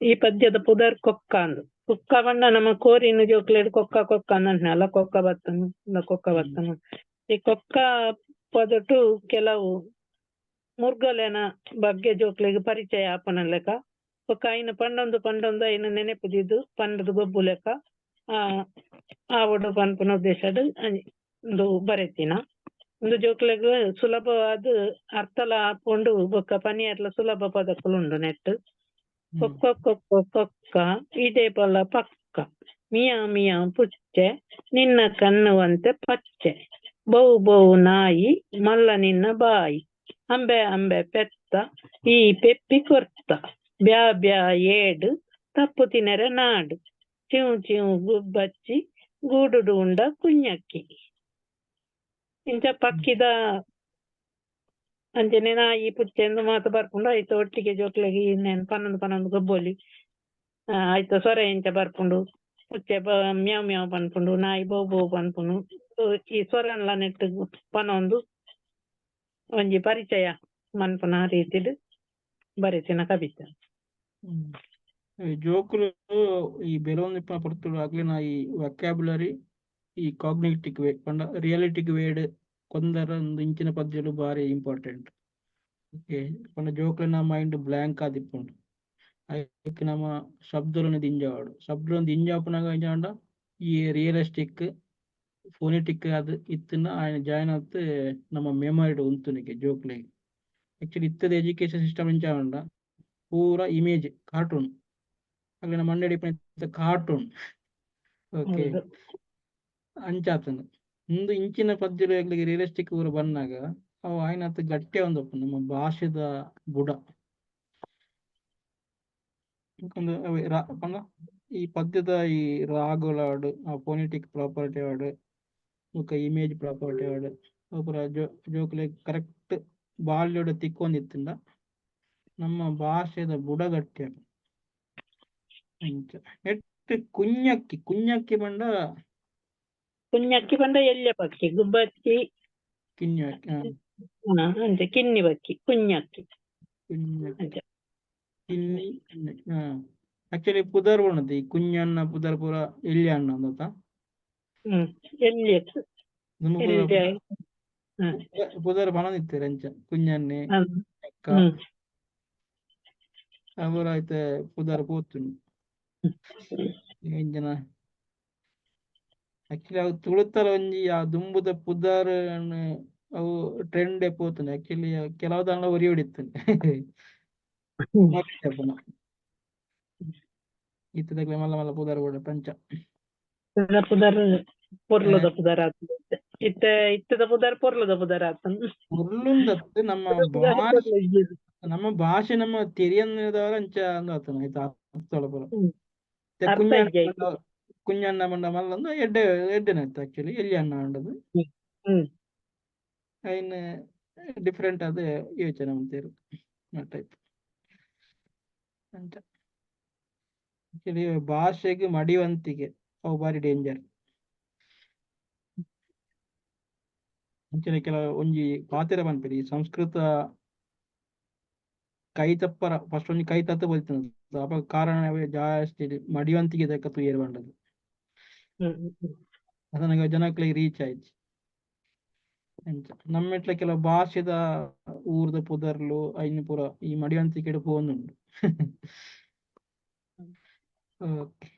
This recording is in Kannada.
ಈ ಪದ್ಯದ ಪುದರ್ ಕೊಕ್ಕ ಅಂದು. ಕೊಕ್ಕ ಬಣ್ಣ ನಮ್ಮ ಕೋರಿನ ಜೋಕ್ಲೇಡ್ ಕೊಕ್ಕ ಕೊಕ್ಕ ಅಂದಂಟ್ನಲ್ಲ ಕೊಕ್ಕ ಬತ್ತನು ಕೊಕ್ಕ ಬತ್ತನು. ಈ ಕೊಕ್ಕ ಪದಟು ಕೆಲವು ಮುರ್ಗಲೆನ ಬಗ್ಗೆ ಜೋಕ್ಲೆಗ್ ಪರಿಚಯ ಆಪನ ಲೆಕ್ಕ. ಬೊಕ್ಕ ಐನ ಪಂಡೊಂದು ಪಂಡೊಂದು ಐನ ನೆನೆಪುದಿದ್ದು ಪಂಡದ ಗೊಬ್ಬು ಲೆಕ್ಕ. ಆ ಆವಡು ಪನ್ಪುನ ಉದ್ದೇಶದ ಒಂದು ಬರೆತಿನ. ಉಂದು ಜೋಕ್ಲೆಗ್ ಸುಲಭವಾದ ಅರ್ಥಲ ಆಪುಂಡು ಬೊಕ್ಕ ಪನಿಯರ್ಲ ಸುಲಭ ಪದಕುಲು ಉಂಡು ನೆಟ್ ಕೊಕ್ಕ ಕೊಕ್ಕ ಕೊಕ್ಕ ಇದೇ ಬಲ ಪಕ್ಕ ಮಿಯಾ ಮಿಯಾ ಪುಚ್ಚೆ ನಿನ್ನ ಕಣ್ಣುವಂತೆ ಪಚ್ಚೆ ಬೌ ಬೌ ನಾಯಿ ಮಲ್ಲ ನಿನ್ನ ಬಾಯಿ ಅಂಬೆ ಅಂಬೆ ಪೆತ್ತ ಈ ಪೆಪ್ಪಿ ಕೊರ್ತ ಬ್ಯಾ ಬ್ಯಾ ಏಡು ತಪ್ಪು ತಿನರೆ ನಾಡು ಚಿವು ಚಿವು ಗುಬ್ಬಚ್ಚಿ ಗೂಡುಡು ಉಂಡ ಕುഞ്ഞಕ್ಕಿ ಇಂಚ ಪಕ್ಕಿದ ಅಂಚನೆ ನಾಯಿ ಪುಚ್ಚೆಂದು ಮಾತು ಬರ್ಪುಂಡು ಐತ ಒಟ್ಟಿಗೆ ಜೋಕ್ಲೆಗ್ ಇನ್ನೇನು ಪನ್ನೊಂದು ಪನ್ನೊಂದು ಗೊಬ್ಬೊಲಿ ಆ, ಐತ ಸೊರೆ ಇಂಚ ಬರ್ಪುಂಡು ಪುಚ್ಚೆ ಬ ಮ್ಯಾವ್ ಮ್ಯಾವ್ ಪನ್ಪುಂಡು ನಾಯಿ ಬೌ ಬೌ ಪನ್ಪುಂಡು ಸೊ ಈ ಸೊರನ್ಲ ನೆಟ್ ಪನೊಂದು ಒಂಜಿ ಪರಿಚಯ ಮನ್ಪುನ ರೀತಿಡ್ ಬರೆತಿನ ಕವಿತೆ ಹ್ಮ್. ಈ ಜೋಕುಲು ಈ ಬೆಲೊಂದು ಇಪ್ಪನ ಪೊರ್ತುಡು ಅಕ್ಲೆನ ಈ ವೊಕ್ಯಾಬುಲರಿ ಈ ಕಾಗ್ನಿಟಿಕ್ కొందరు అందించిన పద్యాలు భారీ ఇంపార్టెంట్ ఓకే మన జోకులు నా మైండ్ బ్లాంక్ దిప్పుడు అయితే నమ్మ శబ్దులను దించేవాడు. శబ్దాలను దించేపునాక ఏంటంటే ఈ రియలిస్టిక్ ఫోనిటిక్ అది ఇత్తున్న ఆయన జాయిన్ అవుతే నమ్మ మెమరీ ఉంతునికి జోకులే యాక్చువల్లி ఇత్తది ఎడ్యుకేషన్ సిస్టమ్ నుంచి ఏంటంట పూరా ఇమేజ్ కార్టూన్ అక్కడ మండడి కార్టూన్ ఓకే. అని చెప్తున్నాను ಒಂದು ಇಂಚಿನ ಪದ್ಯಲು ಎಗ್ಲಿಗೆ ರಿಯಲಿಸ್ಟಿಕ್ ಊರು ಬಂದಾಗ, ಅವು ಆಯ್ನ ಹತ್ತು ಗಟ್ಟಿ ಒಂದಪ್ಪ ನಮ್ಮ ಭಾಷೆದ ಬುಡ. ಒಂದು ಪಂಡ ಈ ಪದ್ಯದ ಈ ರಾಗುಲಾಡು ಆ ಪೊನಿಟಿಕ್ ಪ್ರಾಪರ್ಟಿ ಆಡು ಬೊಕ್ಕ ಇಮೇಜ್ ಪ್ರಾಪರ್ಟಿ ಆಡು ಅಪುರ ಜೋ, ಜೋಕ್ಲೆ ಕರೆಕ್ಟ್ ಬಾಲ್ಯೋಡ ತಿಕ್ಕೊಂದಿತ್ತಿಂದ ನಮ್ಮ ಭಾಷೆದ ಬುಡಗಟ್ಟಿ ನೆಟ್ ಕುಂಜಕ್ಕಿ ಕುಂಜಕ್ಕಿ ಬಂಡ ಕುಂಜಕ್ಕಿ ಪಂಡ ಎಲ್ಯ ಪಕ್ಕಿ ಗುಬ್ಬಕ್ಕಿ ಕಿನ್ನಿ ಅಂಚೆ ಕಿನ್ನಿ ಪಕ್ಕಿ ಕುಂಜಕ್ಕಿ ಆಕ್ಚುಲಿ ಪುದರ್ ಉಣ್ಣದು ಈ ಕುಂಜಣ್ಣ ಪುದರ್ ಪೂರ ಎಲ್ಲಿ ಅಣ್ಣ ಅಂದ ಎಲ್ಲಿ ಪುದರ್ ಪಣ ಇತ್ತು ಅಂಚ ಕುಂಜಣ್ಣೆ ಅವರ ಐತೆ ಪುದರ್ ಪೋತು ಎಂಜನ ಆಕ್ಚುಲಿ ಅವು ತುಳುತರ ಒಂಜಿ ಆ ದುಂಬುದ ಪುದರ್ ಅವು ಟ್ರೆಂಡ್ ಪೋತುಂಡು ಆಕ್ಚುಲಿ ಕೆಲವು ದಾಂಡ ಒರಿ ಹೊಡಿತುಂಡು ಮತ್ತಪ್ಪನ ಇತ್ತದಕ್ಲೆ ಮಲ್ಲ ಮಲ್ಲ ಪುದರ್ ಕೂಡ ಪಂಚ ಪುದರ ಪುದರ್ ಪೊರ್ಲುದ ಪುದರ್ ಆತಂದು ಇತ್ತ ಇತ್ತದ ಪುದರ್ ಪೊರ್ಲುದ ಪುದರ್ ಆತಂದು ಉರ್ಲುಂದತ್ತು ನಮ್ಮ ಭಾಷೆ ನಮ್ಮ ಭಾಷೆ ನಮ್ಮ ತೆರಿಯನ್ನದವರ ಅಂಚ ಅಂದಾತನ ಆಯ್ತಾ ಅರ್ಥೊಳ ಪುರ കുഞ്ഞണ്ണ മണ്ഡമല്ല ഒന്ന് എഡ്ഡ എഡ്ഡനത്ത് ആക്ച്വലി എല്ലിയണ്ണ ഉണ്ടത് അതിന് ಡಿಫ್ರೆಂಟ್ ಅದೇ ಯೋಚನೆ ಅಂತ ಟೈಪ್ ಆಕ್ಚುಲಿ ಭಾಷೆಗೆ ಮಡಿವಂತಿಗೆ ಅವು ಭಾರಿ ಡೇಂಜರ್ ಆಕ್ಚುಲಿ ಕೆಲವು ಒಂಜಿ ಪಾತ್ರ ಬಂದ್ಬಿಡಿ ಸಂಸ್ಕೃತ ಕೈತಪ್ಪರ ಫಸ್ಟ್ ಒಂಜಿ ಕೈ ತತ್ತು ಬಲ್ತನ ಕಾರಣ ಜಾಸ್ತಿ ಮಡಿವಂತಿಗೆ ತಕ್ಕ ತುಯರ್ ಬಂಡದು ಅದನ್ನ ಜನಕ್ಲೆ ರೀಚ್ ಆಯ್ತು ಎಂಚ ನಮ್ಮೆಟ್ಲ ಕೆಲವು ಭಾಷೆದ ಊರ್ದ ಪುದರ್ಲು ಐನ್ ಪೂರ ಈ ಮಡಿವಂತಿಕೆಡ್ ಪೋಂದುಂಡು ಓಕೆ